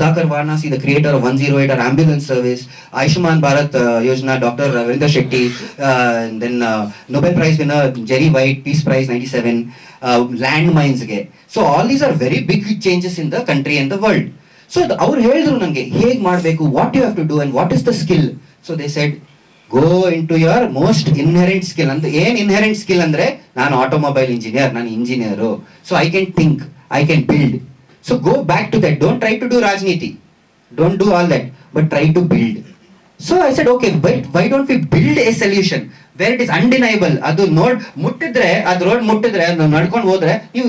Sudhakar Varnasi, the creator of 108, our ambulance service, Aishuman Bharat uh, Yojana, Dr. Ravinder Shetty, uh, then uh, Nobel Prize winner Jerry White, Peace Prize 97, uh, ಗೆ So all these are very big changes in the country and the world. So ಅವ್ರು ಹೇಳಿದ್ರು ನನಗೆ ಹೇಗೆ ಮಾಡಬೇಕು what you have to do and what is the skill so they said go in to your most inherent skill ಅಂತ ಏನ್ inherent skill ಅಂದ್ರೆ ನಾನು automobile engineer ನಾನು engineer so I can think I can build So go back to that. Don't try to do Rajneeti. Don't do all that. But try to build. So I said, okay, but why don't we build a solution where it is undeniable? ಅದು road ಮುಟ್ಟಿದ್ರೆ ಅದು road ಮುಟ್ಟಿದ್ರೆ ನಡ್ಕೊಂಡು ಹೋದ್ರೆ ನೀವು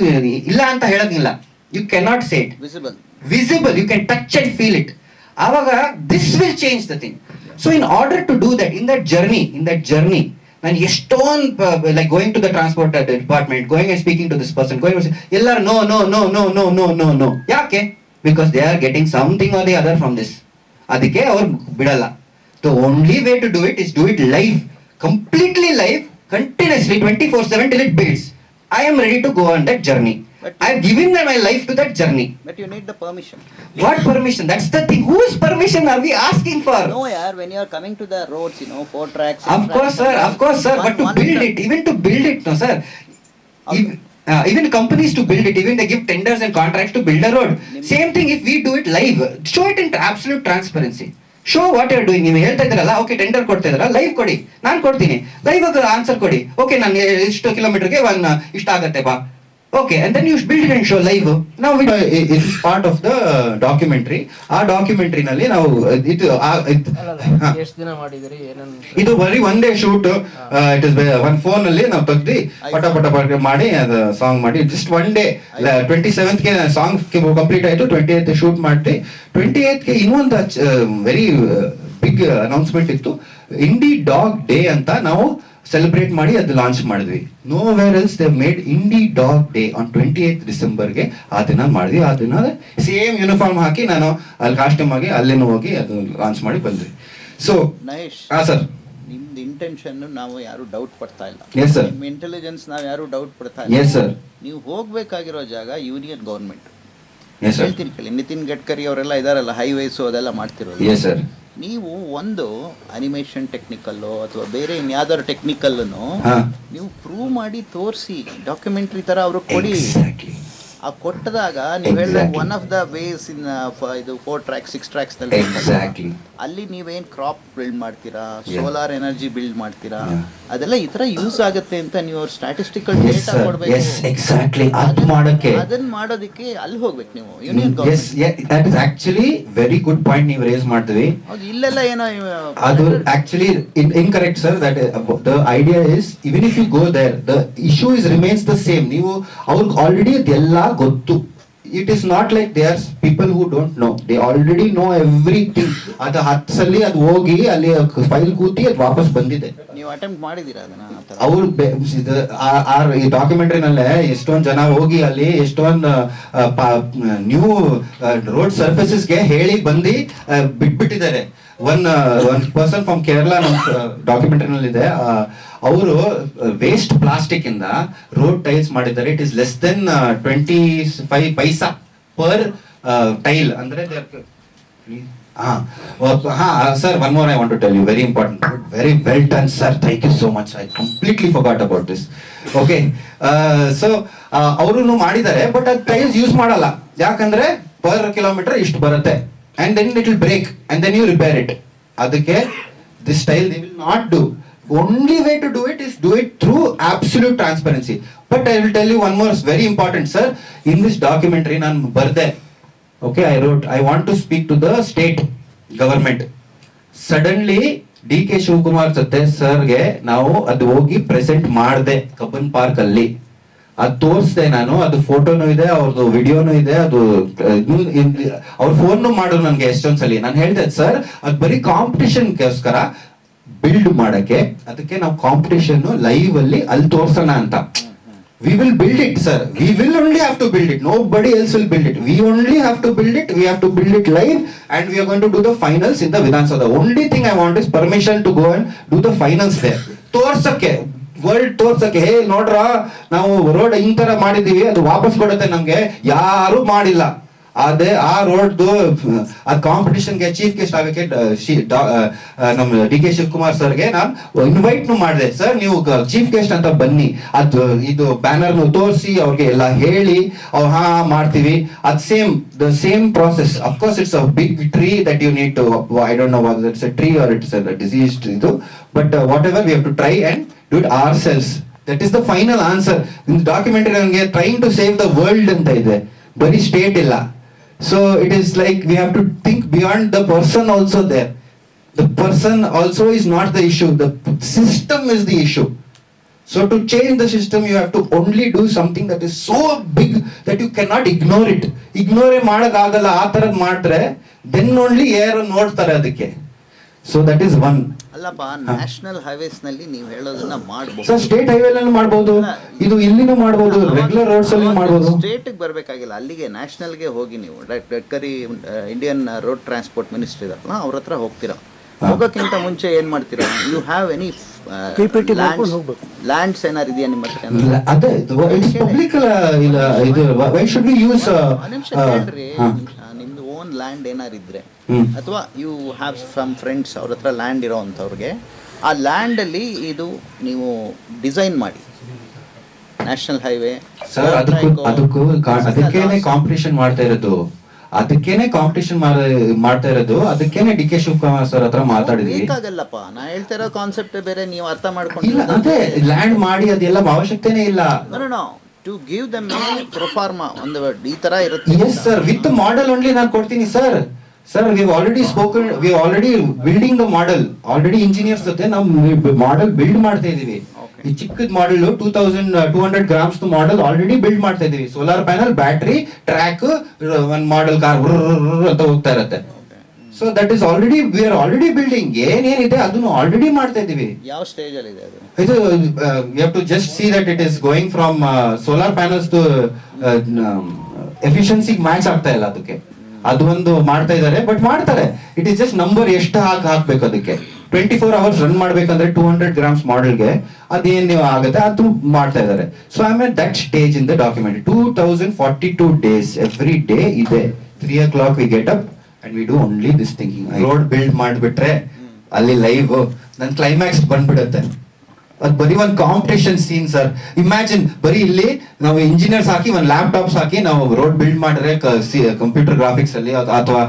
ಇಲ್ಲ ಅಂತ ಹೇಳೋದಿಲ್ಲ You cannot say it. Visible. Visible. You can touch and feel it. Avaga, this will change the thing. So in order to do that, in that journey, in that journey, ನಾನು ಎಷ್ಟೊಂದು like going to the transport department going and speaking to this person going ಎಲ್ಲರೂ no no no no no no no no ಯಾಕೆ? Because they are getting something or the other from this ಅದಕ್ಕೆ ಅವ್ರು ಬಿಡಲ್ಲ. The only way to do it is do it life completely life continuously twenty four seven till it builds I am ready to go on that journey But- am giving my life to that journey. But you need the permission. What permission? That's the thing. Whose permission are we asking for? No, yeah. When you are coming to the roads, you know, four tracks. Of course, sir. Of course, sir. But to build it, even to build it, no, sir. Ev- uh, even companies to build it, even they give tenders and contracts to build a road. Nim- Same thing if we do it live. Show it in absolute transparency. So what are doing ನೀವು ಹೇಳ್ತಾ ಇದ್ರಲ್ಲ okay tender ಕೊಡ್ತಾ ಇದ್ರಲ್ಲ live ಕೊಡಿ ನಾನು ಕೊಡ್ತೀನಿ live answer ಕೊಡಿ okay ನಾನು ಇಷ್ಟು ಕಿಲೋಮೀಟರ್ಗೆ ಒನ್ ಇಷ್ಟ ಆಗತ್ತೆ ಬಾ okay and then you build it and show live ನಾವು it is part of the documentary ಆ ಡಾಕ್ಯುಮೆಂಟ್ರಿನಲ್ಲಿ ನಾವು ಇದು. ಎಷ್ಟು ದಿನ ಮಾಡಿದಿರಿ ಇದು ಬರೀ ಒಂದೇ shoot it is one phone ಅಲ್ಲಿ ನಾವು ತೆಗ್ದು ಪಟ ಪಟ ಪಟ ಮಾಡಿ ಅದು ಸಾಂಗ್ ಮಾಡಿ. ಜಸ್ಟ್ ಒನ್ ಡೇ ಟ್ವೆಂಟಿ ಸೆವೆಂತ್ಗೆ ಸಾಂಗ್ ಕಂಪ್ಲೀಟ್ ಆಯ್ತು ಟ್ವೆಂಟಿ ಏತ್ ಶೂಟ್ ಮಾಡಿ ಟ್ವೆಂಟಿ ಏತ್ಗೆ ಇನ್ನೊಂದು ವೆರಿ ಬಿಗ್ ಅನೌನ್ಸ್ಮೆಂಟ್ ಇತ್ತು. ಇಂಡಿ ಡಾಗ್ ಡೇ ಅಂತ ನಾವು ಸೆಲೆಬ್ರೇಟ್ ಮಾಡಿ ಅದು ಲಾಂಚ್ ಮಾಡಿದ್ವಿ. Nowhere else they made indie dog day on twenty eighth ಡಿಸೆಂಬರ್ಗೆ ಆ ದಿನ ಮಾಡಿದ್ವಿ. ಆ ದಿನ ಸೇಮ್ ಯೂನಿಫಾರ್ಮ್ ಹಾಕಿ ನಾನು ಅಲ್ಲಿ ಕಾಸ್ಟ್ಯೂಮ್ ಆಗಿ ಅಲ್ಲೇನು ಹೋಗಿ ಅದು ಲಾಂಚ್ ಮಾಡಿ ಬಂದ್ವಿ. ಸೊ ಹಾ ಸರ್ ನಿಮ್ದು ಇಂಟೆನ್ಷನ್ ನಾವು ಯಾರು ಡೌಟ್ ಪಡ್ತಾ ಇಲ್ಲ. ಯೆಸ್ ಸರ್ ನಿಮ್ಮ ಇಂಟೆಲಿಜೆನ್ಸ್ ನಾವು ಯಾರು ಡೌಟ್ ಪಡ್ತಾ ಇಲ್ಲ. ಸರ್ ನೀವು ಹೋಗ್ಬೇಕಾಗಿರೋ ಜಾಗ ಯೂನಿಯನ್ ಗೌರ್ಮೆಂಟ್ ಎಸ್ ಸರ್ ಹೇಳ್ತೀನಿ ಕೇಳಿ. ನಿತಿನ್ ಗಡ್ಕರಿ ಅವರೆಲ್ಲ ಇದಾರಲ್ಲ ಹೈವೇಸು ಅದೆಲ್ಲ ಮಾಡ್ತಿರೋದು. ಎಸ್ ಸರ್ ನೀವು ಒಂದು ಅನಿಮೇಷನ್ ಟೆಕ್ನಿಕಲ್ಲು ಅಥವಾ ಬೇರೆ ಇನ್ಯಾವ್ದಾದ್ರು ಟೆಕ್ನಿಕಲ್ಲನ್ನು ಹಾ. ನೀವು ಪ್ರೂವ್ ಮಾಡಿ ತೋರಿಸಿ ಡಾಕ್ಯುಮೆಂಟ್ರಿ ತರ ಅವ್ರಿಗೆ ಕೊಡಿ. ಆ ಕೊಟ್ಟದಾಗ ನೀವು ಹೇಳಿದ್ರೆ. One of the ways in ಇದು ಫೋರ್ ಟ್ರ್ಯಾಕ್ ಸಿಕ್ಸ್ ಟ್ರ್ಯಾಕ್ಸ್ನಲ್ಲಿ ಎಕ್ಸಾಕ್ಟ್ಲಿ ಅಲ್ಲಿ ನೀವೇನ್ ಕ್ರಾಪ್ ಬಿಲ್ಡ್ ಮಾಡ್ತೀರಾ? ಸೋಲಾರ್ ಎನರ್ಜಿ ಬಿಲ್ಡ್ ಮಾಡ್ತೀರಾ. ಅದೆಲ್ಲ ಈ ತರ ಯೂಸ್ ಆಗುತ್ತೆ ಅಂತ ನೀವು ಸ್ಟಾಟಿಸ್ಟಿಕಲ್ ಡೇಟಾ ಕೊಡ್ಬೇಕು. ಅದು ಮಾಡಕ್ಕೆ ಅದನ್ನ ಮಾಡೋದಕ್ಕೆ ಅಲ್ಲಿ ಹೋಗ್ಬೇಕು ನೀವು union that is actually very good point ನೀವು ರೇಸ್ ಮಾಡ್ತೀವಿ ಇಲ್ಲೆಲ್ಲ ಏನೋ ಅದು actually incorrect sir that the idea is even if you go there the issue is remains the same ನೀವು ಅವ್ರಿಗೆ ಆಲ್ರೆಡಿ ಅದೆಲ್ಲ ಗೊತ್ತು. It is not like they are people who don't know they already know everything ಅದು ಹತ್ತು ಸಲ ಅದು ಹೋಗಿ ಅಲ್ಲಿ ಫೈಲ್ ಕೂತಿ ಅದು ವಾಪಸ್ ಬಂದಿದೆ. ನೀವು ಅಟೆಂಪ್ಟ್ ಥರ? ಅವ್ರು ಆ- ಡಾಕ್ಯುಮೆಂಟ್ರಿನಲ್ಲೇ ಎಷ್ಟೊಂದ್ ಜನ ಹೋಗಿ ಅಲ್ಲಿ ಎಷ್ಟೊಂದು ನ್ಯೂ ರೋಡ್ ಸರ್ಫೇಸಸ್ಗೆ ಹೇಳಿ ಬಂದು ಬಿಟ್ಬಿಟ್ಟಿದ್ದಾರೆ. One one person from Kerala ನಮ್ಮ ಡಾಕ್ಯುಮೆಂಟ್ರಿನಲ್ಲಿ ಇದೆ ಅವರು ವೇಸ್ಟ್ ಪ್ಲಾಸ್ಟಿಕ್ ಇಂದ ರೋಡ್ ಟೈಲ್ಸ್ ಮಾಡಿದ್ದಾರೆ. It is less than twenty five paisa per tile ಅಂದ್ರೆ ಹಾ. Sir one more I want to tell you very important very well done sir thank you so much I completely forgot about this okay so ಅವರು ಮಾಡಿದ್ದಾರೆ but ಅದು tiles use ಮಾಡಲ್ಲ. ಯಾಕಂದ್ರೆ per kilometre ಇಷ್ಟು ಬರುತ್ತೆ. And then it will break and then you repair it ಅದಕ್ಕೆ this tile they will not do only way to do it is do it through absolute transparency but I will tell you one more very important sir in this documentary ನಾನು ಬರ್ದೆ. Okay, i wrote, i want to speak to the state government. Suddenly D K Shivakumar ಜೊತೆ ಸರ್ಗೆ ನಾವು ಅದು ಹೋಗಿ present ಮಾಡಿದೆ Cubbon park ಅಲ್ಲಿ. ಅದು ತೋರಿಸ್ದೆ ನಾನು, ಅದು ಫೋಟೋನು ಇದೆ ಅವ್ರದ್ದು ವಿಡಿಯೋನು ಇದೆ, ಅದು ಅವ್ರ ಫೋನ್ ಮಾಡಿದ್ರು ನನ್ಗೆ ಎಷ್ಟೊಂದ್ಸಲಿ. ನಾನು ಹೇಳ್ದೆ, ಸರ್, ಅದು ಬರೀ ಕಾಂಪಿಟಿಷನ್ಗೋಸ್ಕರ ಬಿಲ್ಡ್ ಮಾಡಕ್ಕೆ ಅದಕ್ಕೆ ನಾವು ಕಾಂಪಿಟೇಷನ್ ಲೈವ್ ಅಲ್ಲಿ ಅಲ್ಲಿ ತೋರ್ಸೋಣ ಅಂತ. We will build it sir we will only have to build it nobody else will build it we only have to build it we have to build it live and we are going to do the finals in the Vidhana Soudha only thing I want is permission to go and do the finals they ತೋರ್ಸಕ್ಕೆ world ತೋರ್ಸಕ್ಕೆ. ಹೇ, ನೋಡ್ರ, ನಾವು road ಈ ತರ ಮಾಡಿದೀವಿ ಅದು ವಾಪಸ್ ಕೊಡುತ್ತೆ ನಮ್ಗೆ. ಯಾರು ಮಾಡಿಲ್ಲ. ಅದೇ ಆ ರೋಡ್ದು ಆ ಕಾಂಪಿಟೇಷನ್ಗೆ ಚೀಫ್ ಗೆಸ್ಟ್ ಆಗಕ್ಕೆ ನಮ್ಮ ಡಿ ಕೆ ಶಿವಕುಮಾರ್ ಸರ್ಗೆ ನಾನು ಇನ್ವೈಟ್ ಮಾಡಿದೆ. ಸರ್ ನೀವು ಚೀಫ್ ಗೆಸ್ಟ್ ಅಂತ ಬನ್ನಿ. ಅದು ಇದು ಬ್ಯಾನರ್ ತೋರಿಸಿ ಅವ್ರಿಗೆ ಎಲ್ಲ ಹೇಳಿ ಅವ್ರು ಹಾ ಹಾ, ಮಾಡ್ತೀವಿ. ಅದ್ same the same process of course it's a big tree that you need to I don't know it's a tree or it's disease ಇದು. But whatever we have to try and do it or else that is the final answer documentary ನನಗೆ trying to save the world ಅಂತ ಇದೆ. ಬರೀ state ಇಲ್ಲ. So it is like we have to think beyond the person also there the person also is not the issue the system is the issue so to change the system you have to only do something that is so big that you can not ignore it ಮಾಡೋಕ್ಕಾಗಲ್ಲ ಆ ಥರದ್ ಮಾಡಿದ್ರೆ then only ಯಾರು ನೋಡ್ತಾರೆ ಅದಕ್ಕೆ. So that is one ಅಲ್ಲಪ್ಪ national ಹೈವೇಸ್ನಲ್ಲಿ ನೀವು ಹೇಳೋದನ್ನ ಸರ್ ಮಾಡಬಹುದು ಸ್ಟೇಟ್ ಹೈವೇ ಮಾಡಬಹುದು ಇದು ಇಲ್ಲಿನೂ ಮಾಡಬಹುದು ರೆಗ್ಯುಲರ್ ರೋಡ್ಸ್ ಅಲ್ಲಿ ಮಾಡಬಹುದು ಸ್ಟೇಟ್ ಬರಬೇಕಾಗಿಲ್ಲ ಅಲ್ಲಿಗೆ ನ್ಯಾಷನಲ್ಗೆ ಹೋಗಿ ನೀವು Gadkari Indian road transport ministry ಇದಲ್ಲ ಅವ್ರ ಹತ್ರ ಹೋಗ್ತೀರಾ? ಹೋಗೋಕ್ಕಿಂತ ಮುಂಚೆ ಏನ್ ಮಾಡ್ತೀರಾ? You have any. ಲ್ಯಾಂಡ್ಸ್ ಏನಾರು ಇದೆಯಾ ನಿಮ್ಮ ಹತ್ರ? ಅದೇ ಇಟ್ಸ್ ಪಬ್ಲಿಕ್ ಇಲ್ಲ ಇದು ವೈ ಶುಡ್ ಬಿ ಯೂಸ್ ನಿಮಿಷ ನಿಮ್ದು ಓನ್ ಲ್ಯಾಂಡ್ ಏನಾರು ಇದ್ರೆ. ಅಥವಾ ಯು ಹ್ಯಾವ್ ಸಮ್ ಫ್ರೆಂಡ್ಸ್ ಅವ್ರ ಹತ್ರ ಲ್ಯಾಂಡ್ ಇರೋ ಅಂಥವ್ರಿಗೆ ಆ ಲ್ಯಾಂಡಲ್ಲಿ ಇದು ನೀವು ಡಿಸೈನ್ ಮಾಡಿ. ನ್ಯಾಷನಲ್ ಹೈವೇ ಸರ್ ಅದಕ್ಕೂ ಅದಕ್ಕೂ ಕಾ- ಅದಕ್ಕೇನೆ ಕಾಂಪಿಟೇಷನ್ ಮಾಡ್ತಾ ಇರೋದು. ಅದಕ್ಕೇನೆ ಕಾಂಪಿಟೇಷನ್ ಮಾಡ್ತಾ ಇರೋದು. ಅದಕ್ಕೇನೆ ಡಿ ಕೆ ಶಿವಕುಮಾರ್ ಸರ್ ಹತ್ರ ಮಾತಾಡಿದ್ವಿ. ಬೇಕಾಗಲ್ಲಪ್ಪ. ನಾ ಹೇಳ್ತಾ ಇರೋ ಕಾನ್ಸೆಪ್ಟ್ ಬೇರೆ ನೀವು ಅರ್ಥ ಇಲ್ಲ ಮಾಡ್ಕೊಂಡು ಲ್ಯಾಂಡ್ ಮಾಡಿ ಅದೆಲ್ಲ ಅವಶ್ಯಕತೆನೇ ಇಲ್ಲ. No to give them proforma ಒಂದು ಈ ತರ ಇರುತ್ತೆ. Yes sir with model only ನಾನು ಕೊಡ್ತೀನಿ sir sir we already spoken we already building the model already engineers ಜೊತೆ ನಾವು ಮಾಡೆಲ್ ಬಿಲ್ಡ್ ಮಾಡ್ತಾ ಇದ್ದೀವಿ. ಈ ಚಿಕ್ಕದ model two thousand two hundred grams model already build ಮಾಡ್ತಾ ಇದೀವಿ ಸೋಲಾರ್ ಪ್ಯಾನಲ್ ಬ್ಯಾಟ್ರಿ ಟ್ರ್ಯಾಕ್ ಒಂದು ಮಾಡೆಲ್ ಕಾರ್ ಅಂತ ಹೋಗ್ತಾ ಇರುತ್ತೆ. So that is already we are already building ಏನೇನಿದೆ ಅದನ್ನು ಆಲ್ರೆಡಿ ಮಾಡ್ತಾ ಇದೀವಿ ಯಾವ ಸ್ಟೇಜ್ ಅಲ್ಲಿ ಇದೆ ಇದು you to just see that it is going from solar panels to efficiency match ಆಗ್ತಾ ಇಲ್ಲ ಅದಕ್ಕೆ. ಅದು ಒಂದು ಮಾಡ್ತಾ ಇದ್ದಾರೆ ಬಟ್ ಮಾಡ್ತಾರೆ. ಇಟ್ ಇಸ್ ಜಸ್ಟ್ ನಂಬರ್ ಎಷ್ಟು ಹಾಕಿ ಹಾಕ್ಬೇಕು ಅದಕ್ಕೆ. ಟ್ವೆಂಟಿ ಫೋರ್ ಅವರ್ಸ್ ರನ್ ಮಾಡ್ಬೇಕಂದ್ರೆ ಟೂ ಹಂಡ್ರೆಡ್ ಗ್ರಾಮ್ಸ್ ಮಾಡೆಲ್ಗೆ ಅದೇನು ಆಗುತ್ತೆ, ಅದು ಮಾಡ್ತಾ ಇದ್ದಾರೆ. So I mean that stage in the document two thousand forty two days every day ಇದೆ. Three o'clock we get up and we do only this thinking road build ಮಾಡಿಬಿಟ್ರೆ, ಅಲ್ಲಿ live ನನ್ನ ಕ್ಲೈಮ್ಯಾಕ್ಸ್ ಬಂದ್ಬಿಡುತ್ತೆ. ಅದ್ ಬರೀ ಒಂದ್ ಕಾಂಪಿಟೇಷನ್ ಸೀನ್ ಸರ್ ಇಮ್ಯಾಜಿನ್ ಬರೀ ಇಲ್ಲಿ ನಾವು ಇಂಜಿನಿಯರ್ಸ್ ಹಾಕಿ, ಒಂದ್ ಲ್ಯಾಪ್ಟಾಪ್ಸ್ ಹಾಕಿ, ನಾವು ರೋಡ್ ಬಿಲ್ಡ್ ಮಾಡಿದ್ರೆ ಕಂಪ್ಯೂಟರ್ ಗ್ರಾಫಿಕ್ಸ್ ಅಲ್ಲಿ ಅಥವಾ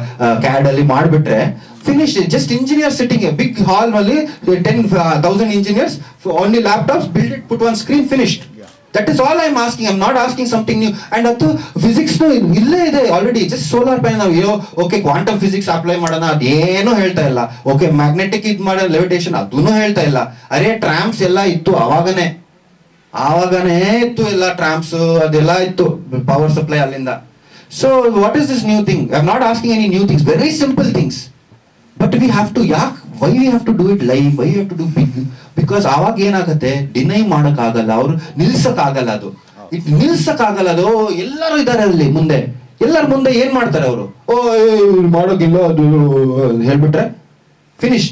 ಕ್ಯಾಡ್ ಅಲ್ಲಿ ಮಾಡ್ಬಿಟ್ರೆ finish just engineer sitting big hall ಅಲ್ಲಿ ten thousand engineers only laptops build it put one screen finished that is all I am asking I'm not asking something new and ಅದು physics ಇಲ್ಲೇ ಇದೆ already just solar panel ಅಯ್ಯೋ okay quantum physics apply ಮಾಡೋಣ, ಅದೇನು ಹೇಳ್ತಾ ಇಲ್ಲ. Okay magnetic ಇದ್ ಮಾಡೋ ಲೆವಿಟೇಷನ್ ಅದನ್ನು ಹೇಳ್ತಾ ಇಲ್ಲ. ಅರೆ ಟ್ರಾಮ್ಸ್ ಎಲ್ಲ ಇತ್ತು ಆವಾಗನೇ. ಆವಾಗನೇ ಇತ್ತು ಎಲ್ಲ ಟ್ರಾಮ್ಸ್ ಅದೆಲ್ಲ ಇತ್ತು ಪವರ್ ಸಪ್ಲೈ ಅಲ್ಲಿಂದ. So what is this new thing I am not asking any new things very simple things but we have to ಯಾಕೆ why you have to do it live why have to do big because ಅವಾಗ ಏನಾಗುತ್ತೆ? Deny ಮಾಡೋಕ್ಕಾಗಲ್ಲ ಅವರು ನಿಲ್ಸಕ್ಕಾಗಲ್ಲ ಅದು. It ನಿಲ್ಸಕ್ಕಾಗಲ್ಲ ಅದು. ಎಲ್ಲರೂ ಇದ್ದಾರೆ ಅಲ್ಲಿ ಮುಂದೆ. ಎಲ್ಲರ ಮುಂದೆ ಏನ್ ಮಾಡ್ತಾರೆ ಅವರು? ಓ ಮಾಡೋಕಿಲ್ಲ ಅದು ಹೇಳ್ಬಿಟ್ರೆ? ಫಿನಿಶ್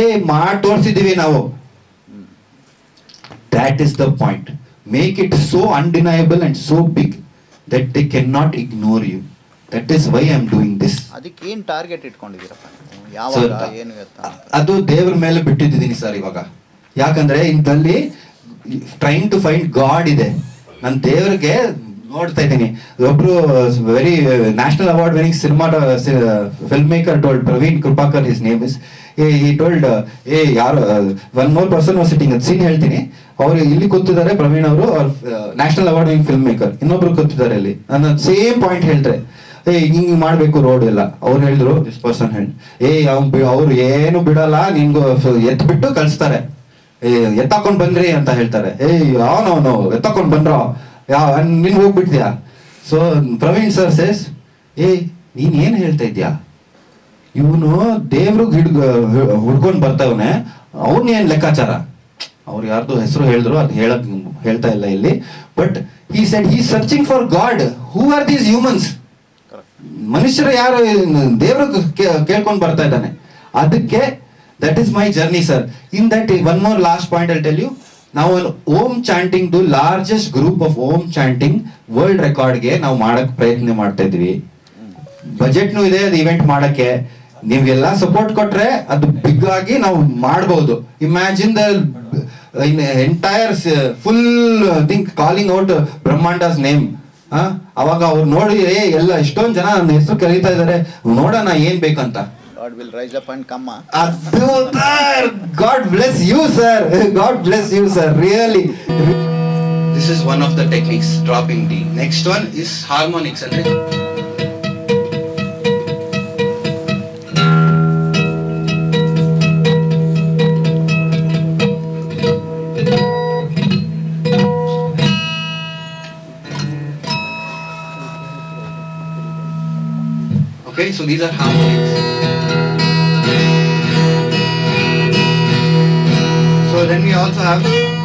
ಏ ಮಾಡಿ ತೋರಿಸಿದೀವಿ ನಾವು. That is the point make it so so and so big that they can not ignore you that is why I am doing this ಅದಕ್ಕೆ ಏನ್ ಟಾರ್ಗೆಟ್ ಇಟ್ಕೊಂಡಿದ್ದೀರಪ್ಪ? ಅದು ದೇವ್ರ ಮೇಲೆ ಬಿಟ್ಟಿದ್ದೀನಿ ಸರ್ ಇವಾಗ. ಯಾಕಂದ್ರೆ ಇಂಥಲ್ಲಿ ಟ್ರೈನ್ ಟು ಫೈಂಡ್ ಗಾಡ್ ಇದೆ. ನಾನು ದೇವ್ರಿಗೆ ನೋಡ್ತಾ ಇದ್ದೀನಿ. ಒಬ್ರು very national award winning cinema film maker told Praveen Kripakar is name is ಈ ಟೋಲ್ಡ್ ಏ ಯಾರು ಒನ್ ಮೋರ್ ಪರ್ಸನ್ ಸಿಟ್ಟಿಂಗ್ ಅದು ಸೀನ್ ಹೇಳ್ತೀನಿ. ಅವ್ರು ಇಲ್ಲಿ ಕೂತಿದ್ದಾರೆ ಪ್ರವೀಣ್ ಅವರು national award winning film maker ಇನ್ನೊಬ್ರು ಕೂತಿದ್ದಾರೆ ಅಲ್ಲಿ. ನನ್ನ ಸೇಮ್ ಪಾಯಿಂಟ್ ಹೇಳ್ತಾರೆ. ಏ ಹಿಂಗ್ ಮಾಡ್ಬೇಕು ರೋಡ್ ಎಲ್ಲ. ಅವ್ರು ಹೇಳಿದ್ರು ದಿಸ್ ಪರ್ಸನ್ ಹೆಂಡ್ ಏ ಅವ್ರು ಏನು ಬಿಡಲ್ಲ, ನಿನ್ಗು ಎತ್ ಬಿಟ್ಟು ಕಳಿಸ್ತಾರೆ. ಏ, ಎತ್ತಾಕೊಂಡ್ ಬಂದ್ರಿ ಅಂತ ಹೇಳ್ತಾರೆ. ಏ ಅವನವನು ಎತ್ತಾಕೊಂಡ್ ಬಂದ್ರ? ಯಾವ ನಿನ್ ಹೋಗ್ಬಿಡ್ತೀಯಾ? ಸೊ ಪ್ರವೀಣ್ ಸರ್ ಸೇಸ್ ಏ, ನೀನ್ ಏನ್ ಹೇಳ್ತಾ ಇದ್ಯಾ ಇವನು ದೇವ್ರಿಗೆ ಹಿಡ್ಗ ಹುಡ್ಕೊಂಡ್ ಬರ್ತವನೆ. ಅವನ್ ಏನ್ ಲೆಕ್ಕಾಚಾರ? ಅವ್ರು ಯಾರ್ದು ಹೆಸರು ಹೇಳಿದ್ರು, ಅದು ಹೇಳಕ್ ಹೇಳ್ತಾ ಇಲ್ಲ ಇಲ್ಲಿ. But he said he searching for God who are these humans ಮನುಷ್ಯರು ಯಾರು ದೇವರು ಕೇಳ್ಕೊಂಡು ಬರ್ತಾ ಇದ್ದಾನೆ. ಅದಕ್ಕೆ that is my journey sir in that one more last point ಅಲ್ಲಿ ಟೆಲ್ ಯು ನಾವು Om chanting to largest group of Om chanting world ರೆಕಾರ್ಡ್ಗೆ ನಾವು ಮಾಡಕ್ ಪ್ರಯತ್ನ ಮಾಡ್ತಾ ಇದ್ವಿ. ಬಜೆಟ್ನು ಇದೆ, ಅದು ಇವೆಂಟ್ ಮಾಡಕ್ಕೆ. ನೀವೆಲ್ಲ ಸಪೋರ್ಟ್ ಕೊಟ್ರೆ ಅದು ಬಿಗ್ ಆಗಿ ನಾವು ಮಾಡಬಹುದು imagine the in entire full think calling out ಬ್ರಹ್ಮಾಂಡಸ್ name ಅವಾಗ ಅವ್ರು ನೋಡಿ ಏ ಎಲ್ಲ ಎಷ್ಟೊಂದ್ ಜನ ನನ್ನ ಹೆಸರು ಕರೀತಾ ಇದಾರೆ ನೋಡೋಣ ಏನ್ ಬೇಕಂತ. God will rise up and ಕಮ್ಮ ಅದು God bless you sir God bless you sir really this is one of the techniques dropping D next one is harmonics ಅಂದ್ರೆ Okay, so these are harmonics. So then we also have